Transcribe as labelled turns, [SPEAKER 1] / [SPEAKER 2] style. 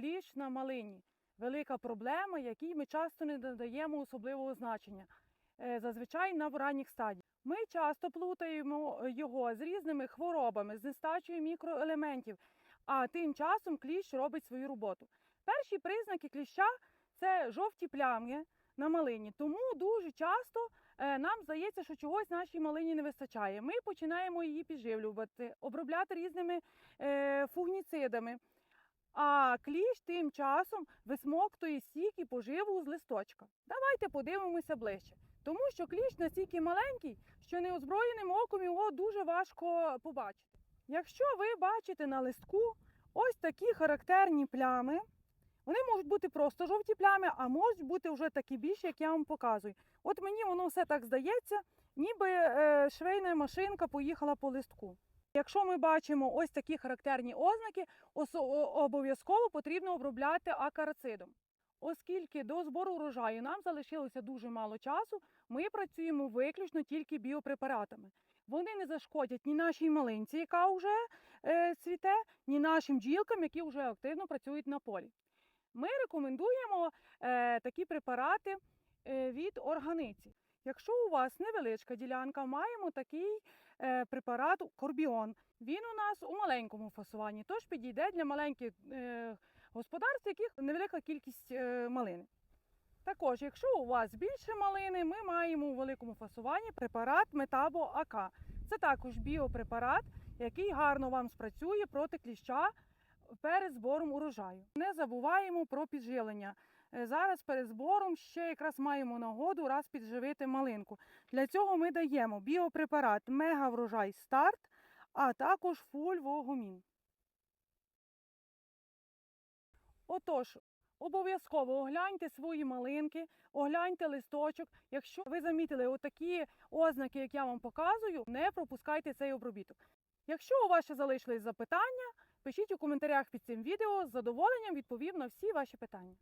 [SPEAKER 1] кліщ на малині. Велика проблема, якій ми часто не надаємо особливого значення, е, зазвичай на ранніх стадіях. Ми часто плутаємо його з різними хворобами, з нестачею мікроелементів, а тим часом кліщ робить свою роботу. Перші признаки кліща це жовті плями на малині. Тому дуже часто е, нам здається, що чогось нашій малині не вистачає. Ми починаємо її підживлювати, обробляти різними е, фугніцидами. А кліщ тим часом висмоктує сік і поживу з листочка. Давайте подивимося ближче. Тому що кліщ настільки маленький, що неозброєним оком його дуже важко побачити. Якщо ви бачите на листку ось такі характерні плями, вони можуть бути просто жовті плями, а можуть бути вже такі більші, як я вам показую. От мені воно все так здається, ніби е, швейна машинка поїхала по листку. Якщо ми бачимо ось такі характерні ознаки, обов'язково потрібно обробляти акарацидом. Оскільки до збору урожаю нам залишилося дуже мало часу, ми працюємо виключно тільки біопрепаратами. Вони не зашкодять ні нашій малинці, яка вже е, цвіте, ні нашим бджілкам, які вже активно працюють на полі. Ми рекомендуємо е, такі препарати від органиці. Якщо у вас невеличка ділянка, маємо такий е, препарат Корбіон. Він у нас у маленькому фасуванні, тож підійде для маленьких е, господарств, яких невелика кількість е, малини. Також, якщо у вас більше малини, ми маємо у великому фасуванні препарат Метабо АК. Це також біопрепарат, який гарно вам спрацює проти кліща перед збором урожаю. Не забуваємо про підживлення. Е, Зараз перед збором ще якраз маємо нагоду раз підживити малинку. Для цього ми даємо біопрепарат Мега врожай старт, а також фульвогумін. Отож, обов'язково огляньте свої малинки, огляньте листочок. Якщо ви замітили отакі ознаки, як я вам показую, не пропускайте цей обробіток. Якщо у вас ще залишились запитання, пишіть у коментарях під цим відео. З задоволенням відповім на всі ваші питання.